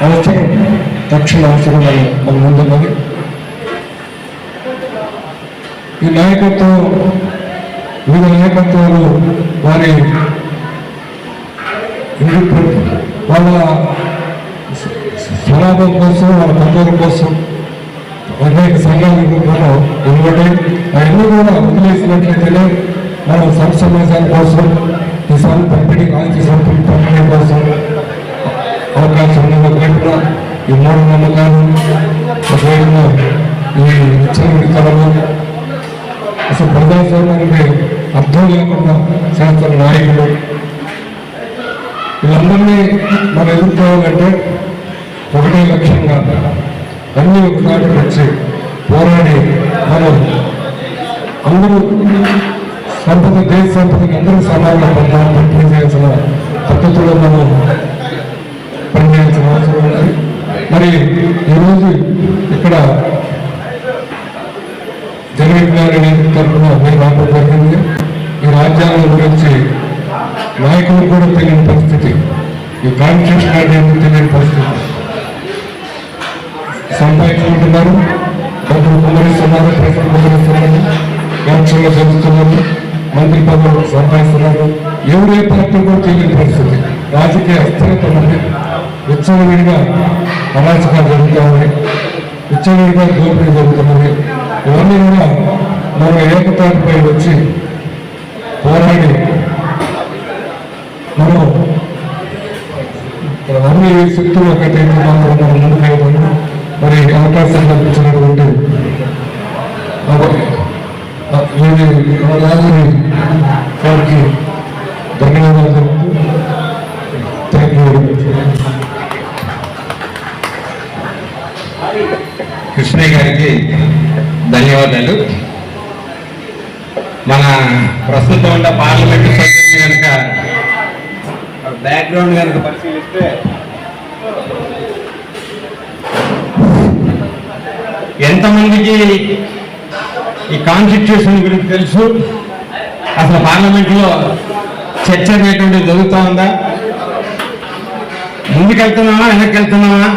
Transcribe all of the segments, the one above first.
అవసరం రక్షణ అవసరం మన మన ముందున్నది ఈ నాయకత్వం వివిధ నాయకత్వాలు వారి వాళ్ళ స్వలాభం కోసం వాళ్ళ పనుల కోసం అనేక సంఘాల రూపంలో ఎందుకంటే అవన్నీ కూడా వదిలేసినట్లయితేనే మనం సంఘ సమాజాల కోసం ఈ సంఘ పంపిణీ కాల్చి సంపూర్ణ ఈ కళలు అసలు ప్రజాస్వామ్యానికి అర్థం లేకుండా శాస్త్ర నాయకులు వీళ్ళందరినీ మనం ఎదుర్కోవాలంటే ఒకటే లక్ష్యంగా అన్ని ఒకసారి వచ్చి పోరాడి మనం అందరూ సంపద దేశ సంపదకి అందరూ సమానంగా పొందాలని పనిచేయాల్సిన చేయాల్సిన పద్ధతిలో మనం పనిచేయాల్సిన అవసరం ఉంది. మరి ఈరోజు ఇక్కడ జగన్ గారి తరఫున మీరు రావడం జరిగింది ఈ రాజ్యాంగం గురించి నాయకులు కూడా తెలియని పరిస్థితి ఈ కాన్స్టిట్యూషన్ అనేది తెలియని పరిస్థితి సంపాదించుకుంటున్నారు డబ్బులు కుమరిస్తున్నారు ప్రజలు కుమరిస్తున్నారు ఎలక్షన్లు జరుగుతున్నారు మంత్రి పదవులు సంపాదిస్తున్నారు ఎవరే పార్టీ కూడా తెలియని పరిస్థితి రాజకీయ అస్థిరత ఉంది విచ్చలవిడిగా అరాచకాలు జరుగుతూ ఉన్నాయి విచ్చలవిడిగా దోపిడీ జరుగుతున్నది ఇవన్నీ కూడా మనం ఏకతాటిపై వచ్చి పోరాడి మనం అన్ని శక్తులు ఒకటి మనం ముందుకు మరి అవకాశం కల్పించినటువంటి రాజుని వారికి ధన్యవాదాలు తెలుపుతూ thank you very much Krishnaiah గారికి ధన్యవాదాలు. మన ప్రస్తుతం ఉన్న పార్లమెంట్ సభ్యులు కనుక బ్యాక్గ్రౌండ్ కనుక పరిశీలిస్తే ఎంతమందికి ఈ కాన్స్టిట్యూషన్ గురించి తెలుసు? అసలు పార్లమెంట్లో చర్చ అనేటువంటిది జరుగుతూ ఉందా? ముందుకెళ్తున్నామా వెనక్కి వెళ్తున్నామా?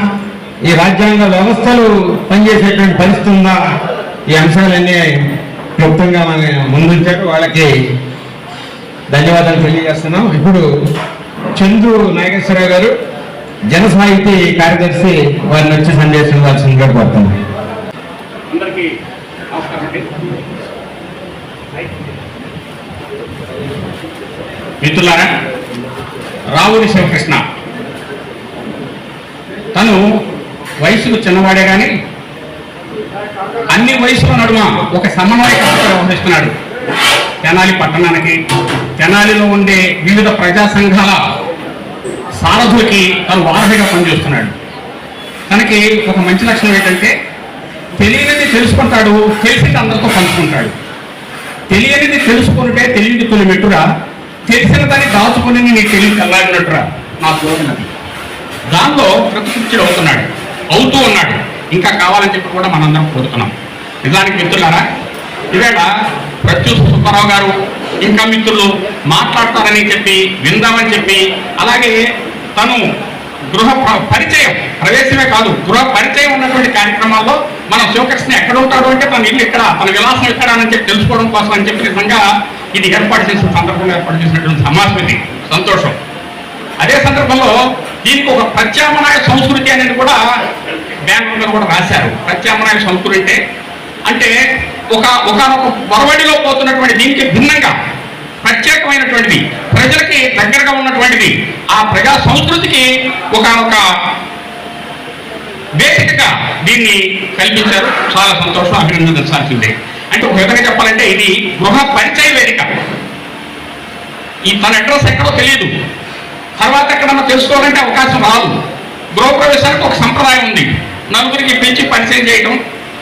ఈ రాజ్యాంగ వ్యవస్థలు పనిచేసేటువంటి పరిస్థితి ఉందా? ఈ అంశాలన్నీ క్లుప్తంగా మన ముందుంచారు. వాళ్ళకి ధన్యవాదాలు తెలియజేస్తున్నాం. ఇప్పుడు చంద్రు నాగేశ్వరరావు గారు జన సాహితీ కార్యదర్శి వారిని వచ్చి సందేశం ఇవ్వాల్సిందిగా కోరుతున్నాం. అందరికీ నమస్కారం అండి. మిత్రులారా రావుడి శివకృష్ణ తను వయసుకు చిన్నవాడే కానీ అన్ని వయసులో నడుమ ఒక సమన్వయ వహిస్తున్నాడు తెనాలి పట్టణానికి తెనాలిలో ఉండే వివిధ ప్రజా సంఘాల సారథులకి తను వారధిగా పనిచేస్తున్నాడు. తనకి ఒక మంచి లక్షణం ఏంటంటే తెలియనిది తెలుసుకుంటాడు తెలిసింది అందరితో పంచుకుంటాడు. తెలియనిది తెలుసుకుంటే తెలియని తొలి మెట్టురా తెలిసిన దాన్ని దాచుకుని నీకు తెలియదు తెల్లాడినట్టురా నా తోడినది దానిలో కృతకృత్యుడు అవుతున్నాడు అవుతూ ఉన్నాడు. ఇంకా కావాలని చెప్పి కూడా మనందరం కోరుతున్నాం. నిజానికి మిత్రులారా ఇవేళ ప్రత్యూష సుబ్బారావు గారు ఇంకా మిత్రులు మాట్లాడతారని చెప్పి విందామని చెప్పి అలాగే తను గృహ పరిచయం ప్రవేశమే కాదు గృహ పరిచయం ఉన్నటువంటి కార్యక్రమాల్లో మన శివకృష్ణ ఎక్కడ ఉంటాడు అంటే తన ఇల్లు ఇక్కడ తన విలాసం ఎక్కడ అని చెప్పి తెలుసుకోవడం కోసం అని చెప్పి నిజంగా ఇది ఏర్పాటు చేసిన సందర్భంగా ఏర్పాటు చేసినటువంటి సమాజం ఇది. సంతోషం. అదే సందర్భంలో దీనికి ఒక ప్రత్యామ్నాయ సంస్కృతి అనేది కూడా బ్యాంకు కూడా రాశారు. ప్రత్యామ్నాయ సంస్కృతి అంటే అంటే ఒక ఒకనొక పొరవడిలో పోతున్నటువంటి దీనికి భిన్నంగా ప్రత్యేకమైనటువంటిది ప్రజలకి దగ్గరగా ఉన్నటువంటిది ఆ ప్రజా సంస్కృతికి ఒకనొక బేసిక్ దీన్ని కల్పించారు. చాలా సంతోషం అభినందించాల్సిందే అంటే ఒక విధంగా చెప్పాలంటే ఇది గృహ పరిచయ వేదిక. ఈ తన అడ్రస్ ఎక్కడో తెలియదు తర్వాత ఎక్కడన్నా తెలుసుకోవాలంటే అవకాశం రాదు. గృహప్రవేశానికి ఒక సంప్రదాయం ఉంది. నలుగురికి పెంచి పరిచయం చేయడం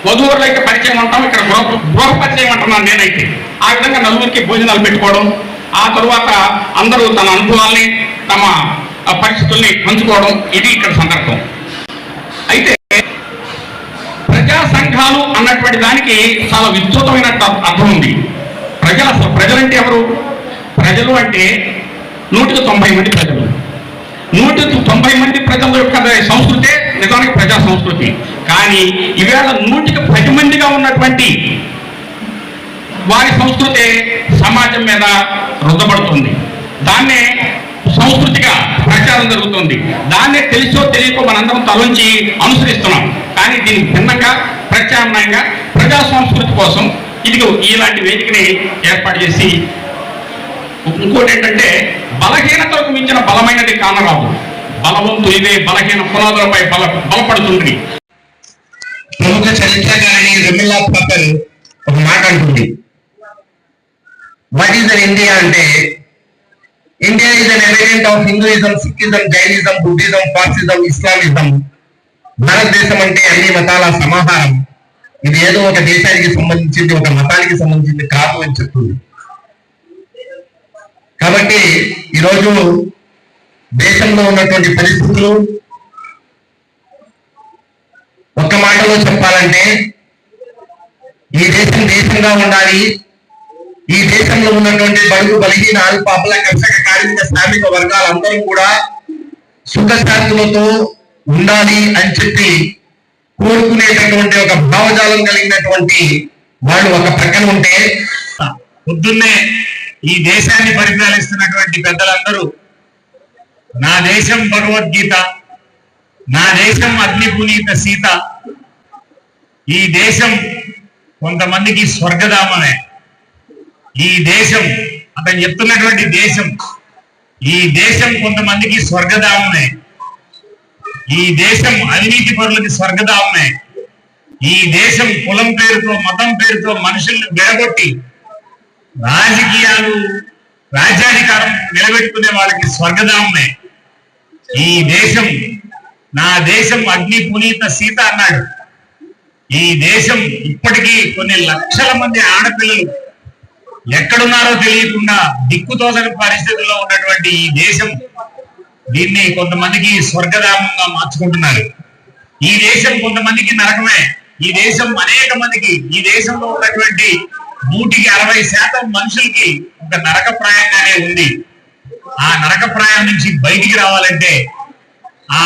వధువులు అయితే పరిచయం ఉంటాం ఇక్కడ గృహ గృహ పరిచయం అంటున్నాను నేనైతే. ఆ విధంగా నలుగురికి భోజనాలు పెట్టుకోవడం ఆ తరువాత అందరూ తన అనుభవాల్ని తమ పరిస్థితుల్ని పంచుకోవడం ఇది ఇక్కడ సందర్భం. అయితే ప్రజా సంఘాలు అన్నటువంటి దానికి చాలా విద్యుతమైన అర్థం ఉంది. ప్రజలు అసలు ప్రజలంటే ఎవరు? ప్రజలు అంటే నూటికి తొంభై మంది ప్రజలు. నూట తొంభై మంది ప్రజల యొక్క సంస్కృతే నిజానికి ప్రజా సంస్కృతి. కానీ ఈవేళ నూటికి పది మందిగా ఉన్నటువంటి వారి సంస్కృతే సమాజం మీద రుద్దబడుతుంది. దాన్నే సంస్కృతిగా ప్రచారం జరుగుతుంది. దాన్నే తెలుసో తెలియకో మనందరం తలంచి అనుసరిస్తున్నాం. కానీ దీనికి భిన్నంగా ప్రత్యామ్నాయంగా ప్రజా సంస్కృతి కోసం ఇదిగో ఇలాంటి వేదికని ఏర్పాటు చేసి ఇంకోటి ఏంటంటే బలహీనతలకు మించిన బలమైనది కానరాదు. బలవంతు ఇదే బలహీన పునాదులపై బల బలపడుతుంది. ప్రముఖ చరిత్రకారిణి రమిలా పటల్ ఒక మాట అంటుంది. వాట్ ఈస్ అన్ ఇండియా అంటే India is an element of Hinduism Sikhism Jainism Buddhism Parsism Islamism భారతదేశం అంటే అన్ని మతాల సమాహారం. ఇది ఏదో ఒక దేశానికి సంబంధించింది ఒక మతానికి సంబంధించింది కాదు అని చెప్తుంది. కాబట్టి ఈరోజు దేశంలో ఉన్నటువంటి పరిస్థితులు ఒక్క మాటలో చెప్పాలంటే ఈ దేశం దేశంగా ఉండాలి. ఈ దేశంలో ఉన్నటువంటి బడుగు బలిహీన అల్ప అబల కర్షక కార్మిక శ్రామిక వర్గాలందరూ కూడా సుఖశాంతులతో ఉండాలి అని చెప్పి కోరుకునేటటువంటి ఒక భావజాలం కలిగినటువంటి వాళ్ళు ఒక ప్రక్కన ఉంటే పొద్దున్నే ఈ దేశాన్ని పరిపాలిస్తున్నటువంటి పెద్దలందరూ నా దేశం భగవద్గీత నా దేశం అగ్ని పునీత సీత ఈ దేశం కొంతమందికి స్వర్గధామమే. ఈ దేశం అతను చెప్తున్నటువంటి దేశం ఈ దేశం కొంతమందికి స్వర్గధామమే. ఈ దేశం అవినీతి పరులకి స్వర్గధామమే. ఈ దేశం కులం పేరుతో మతం పేరుతో మనుషుల్ని బెడగొట్టి రాజకీయాలు రాజ్యాధికారం నిలబెట్టుకునే వాళ్ళకి స్వర్గధామమే. ఈ దేశం నా దేశం అగ్ని పునీత సీత అన్నాడు. ఈ దేశం ఇప్పటికీ కొన్ని లక్షల మంది ఆడపిల్లలు. ఎక్కడున్నారో తెలియకుండా దిక్కుతోసని పరిస్థితుల్లో ఉన్నటువంటి ఈ దేశం దీన్ని కొంతమందికి స్వర్గధామంగా మార్చుకుంటున్నారు. ఈ దేశం కొంతమందికి నరకమే. ఈ దేశం అనేక మందికి ఈ దేశంలో ఉన్నటువంటి నూటికి అరవై శాతం మనుషులకి ఒక నరక ప్రాయంగానే ఉంది. ఆ నరక ప్రాయం నుంచి బయటికి రావాలంటే ఆ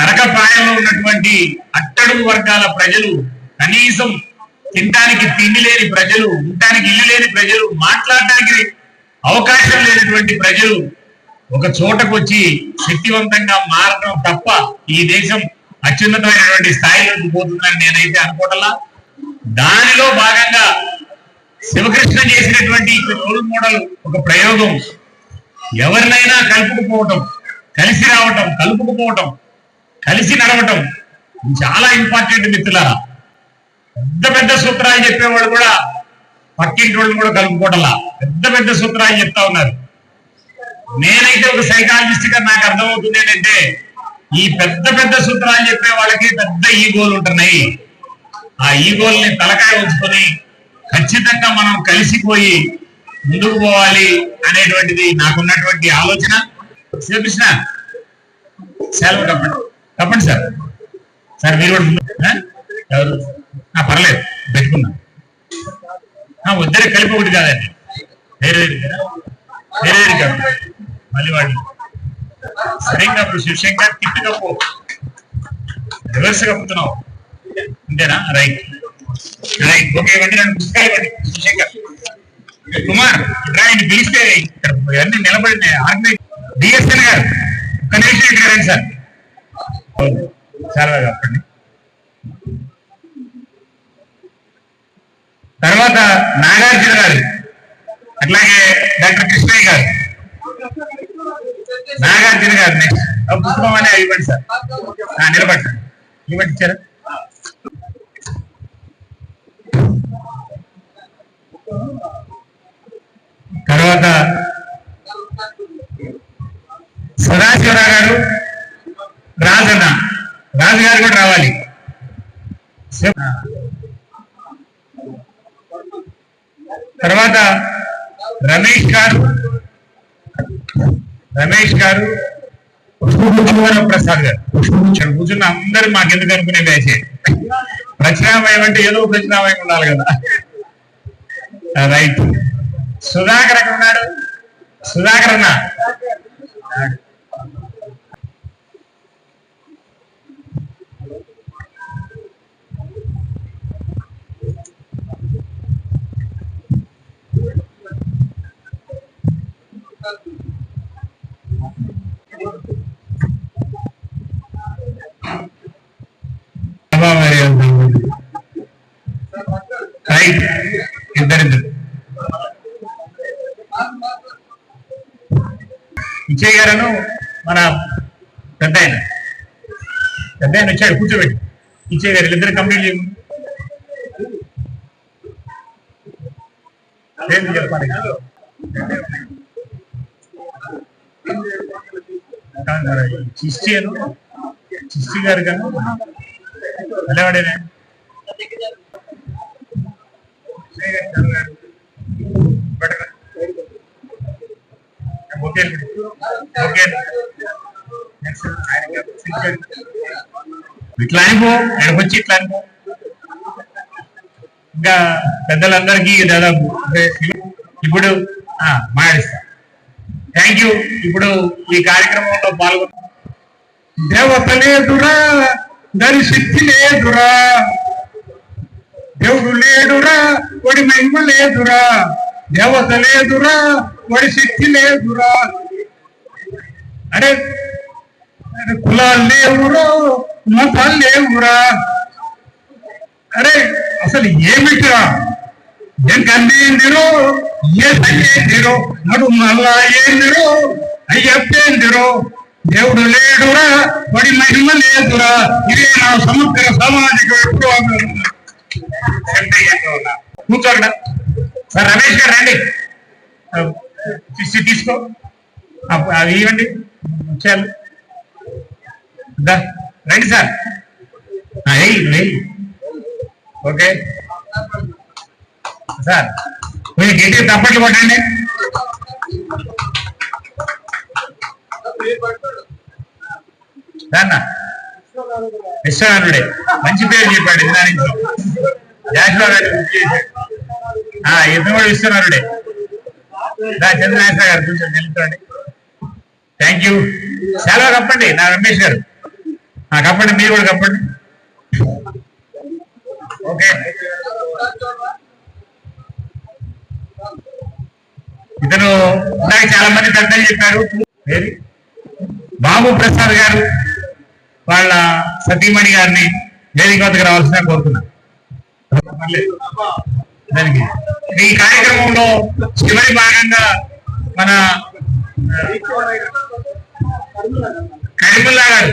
నరక ప్రాయంలో ఉన్నటువంటి అట్టడుగు వర్గాల ప్రజలు కనీసం తినడానికి తిండి లేని ప్రజలు ఉండటానికి ఇల్లు లేని ప్రజలు మాట్లాడడానికి అవకాశం లేనటువంటి ప్రజలు ఒక చోటకు వచ్చి శక్తివంతంగా మారడం తప్ప ఈ దేశం అత్యున్నతమైనటువంటి స్థాయిలోకి పోతుందని నేనైతే అనుకోవటంలా దానిలో భాగంగా శివకృష్ణ చేసినటువంటి రోల్ మోడల్ ఒక ప్రయోగం. ఎవరినైనా కలుపుకుపోవటం కలిసి రావటం కలుపుకుపోవటం కలిసి నడవటం చాలా ఇంపార్టెంట్ మిత్రులారా. పెద్ద పెద్ద సూత్రాలు చెప్పేవాళ్ళు కూడా పక్కింటి వాళ్ళు కూడా కలుపుకోవటంలా. పెద్ద పెద్ద సూత్రాలు చెప్తా ఉన్నారు. నేనైతే ఒక సైకాలజిస్ట్గా నాకు అర్థమవుతుంది ఏంటంటే ఈ పెద్ద పెద్ద సూత్రాలు చెప్పే వాళ్ళకి పెద్ద ఈగోలు ఉంటున్నాయి. ఆ ఈగోల్ని తలకాయ ఉంచుకొని ఖచ్చితంగా మనం కలిసిపోయి ముందుకు పోవాలి అనేటువంటిది నాకున్నటువంటి ఆలోచన. శ్రీకృష్ణ సెలవు చెప్పండి కప్పండి సార్. సార్ మీరు కూడా ఎవరు? ఆ, పర్లేదు. పెట్టుకుందాం. ఆ, కలిపి ఒకటి కాదండి. వేరే వేరే మళ్ళీ వాడి సరిగ్గా ఇప్పుడు శివశంకర్ తిప్పి కప్పు రివర్స్ కప్పుతున్నావు అంతేనా? రైట్. రైట్ ఓకే ఇవ్వండి రెండు పుస్తకాలు ఇవ్వండి శివశంకర్ కుమార్ ఇక్కడ ఆయన పిలిస్తే ఇక్కడ ఇవన్నీ నిలబడి ఆర్గనైజ్ డిఎస్ఎన్ గారు ఒక నిమిషం ఇక్కడ సార్. చాలా చెప్పండి. తర్వాత నాగార్జున గారు అట్లాగే డాక్టర్ కృష్ణయ్య గారు. నాగార్జున గారు నెక్స్ట్ పుష్పం అనే ఇవ్వండి సార్. నిలబడి సార్ ఇవ్వండి ఇచ్చారా? తర్వాత సదాశివరావు గారు రాజన్న రాజు గారు కూడా రావాలి. తర్వాత రమేష్ గారు రమేష్ గారు పుష్పభూషణ ప్రసాద్ గారు. పుష్పభూషణ కూర్చున్న అందరు మాకెందుకు అనుకునే వేసే ప్రచురామయం అంటే ఏదో ప్రచురామయం ఉండాలి కదా. రైట్. సుధాకర్ ఎక్కడ ఉన్నాడు? సుధాకర్ అన్న రైట్ ఇద్దరిద్దరు విజయ్ గారను మన పెద్ద ఆయన పెద్ద ఆయన వచ్చాడు కూర్చోబెట్టి. విజయ్ గారు ఇద్దరు కంప్లీట్ చేయము ఏంటి చెప్పాలి చిస్టియను చిస్టి గారు కానీ వెళ్ళవాడేనే ఓకే. ఓకే. ఇట్లా అనుకో ఆయనకు వచ్చి ఇట్లా అనుకో ఇంకా పెద్దలందరికీ దాదాపు ఇప్పుడు ఆ, థ్యాంక్ యూ ఇప్పుడు ఈ కార్యక్రమంలో పాల్గొన్న దేవత లేదురా దాని శక్తి లేదురా. దేవుడు లేడురా ఒడి మహిమ లేదురా. దేవత లేదురా వాడి శక్తి లేదురా. అరే అరే కులాలు లేవురా మతాలు లేవురా. అరే అసలు ఏమిటిరా? ఏం కందేందిరో ఏ సంగేందిరో నడు మళ్ళా ఏందిరో అయ్యప్పేందిరో. దేవుడు లేడురా వాడి మహిమ లేదురా. ఇదే నా సమగ్ర సామాజిక విప్లవం కూర్చోండి. సార్ రమేష్ గారు రండి. తీసుకో. అవి ఇవ్వండి. ముఖ్యాలు రండి సార్. ఓకే. సార్ మీరు గట్టిగా తప్పట్లు కొట్టండి. విశ్వనాథుడే. మంచి పేరు చెప్పాడు ఇందా నుంచి జాషువా గారు ఇతను కూడా విశ్వనాథుడే చంద్రనాథ గారు కొంచెం నిలుచోండి. థ్యాంక్ యూ చాలా కప్పండి నా రమేష్ గారు. ఆ కప్పండి మీరు కూడా కప్పండి. ఓకే. ఇతను ఇందాక చాలా మంది పెద్దలు చెప్పారు. బాబు ప్రసాద్ గారు వాళ్ళ సతీమణి గారిని వేదిక వద్దకు రావాల్సిన కోరుతున్నా. పర్లేదు. ఈ కార్యక్రమంలో చివరి భాగంగా మన కరీముల్లా గారు.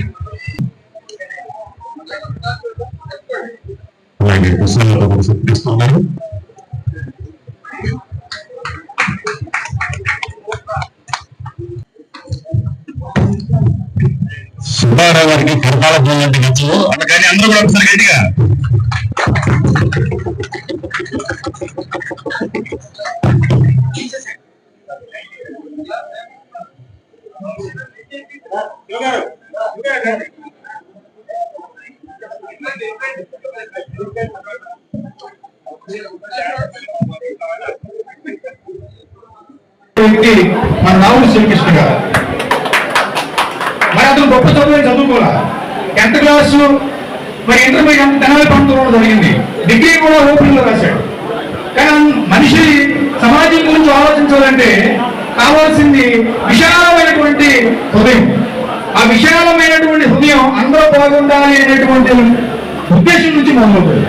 సుబ్బారావు గారికి కరతాళ పోలంటే అందుకని అందరూ కూడా ఒకసారి గట్టిగా. రావుడు శ్రీకృష్ణ గారు. మరి అతను గొప్ప చదువు చదువుకోలే. టెన్త్ క్లాసు మరి ఇంటర్మీడియట్ తెనాలి ప్రాంతంలో జరిగింది. డిగ్రీ కూడా ఓపెన్లో రాశాడు. కానీ మనిషి సమాజం గురించి ఆలోచించాలంటే కావాల్సింది విశాలమైనటువంటి హృదయం. ఆ విశాలమైనటువంటి హృదయం అందరూ బాగుండాలి అనేటువంటి ఉద్దేశం నుంచి మొదలవుతుంది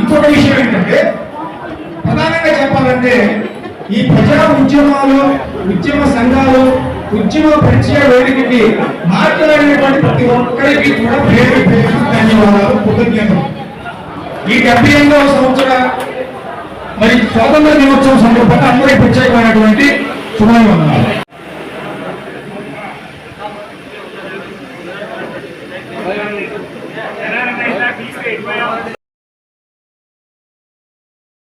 ఇంకొక విషయం ఏంటంటే కావాలంటే ఈ ప్రజా ఉద్యమాలు ఉద్యమ సంఘాలు ఉద్యమ పరిచయ వేదికకి మాట్లాడినటువంటి ప్రతి ఒక్కరికి కూడా పేరు పేరు ధన్యవాదాలు కృతజ్ఞతలు. ఈ డెబ్బై ఎనిమిదవ సంవత్సర మరి స్వాతంత్ర దినోత్సవం సందర్భంగా అందరికీ ప్రత్యేకమైనటువంటి శుభాభివందనాలు.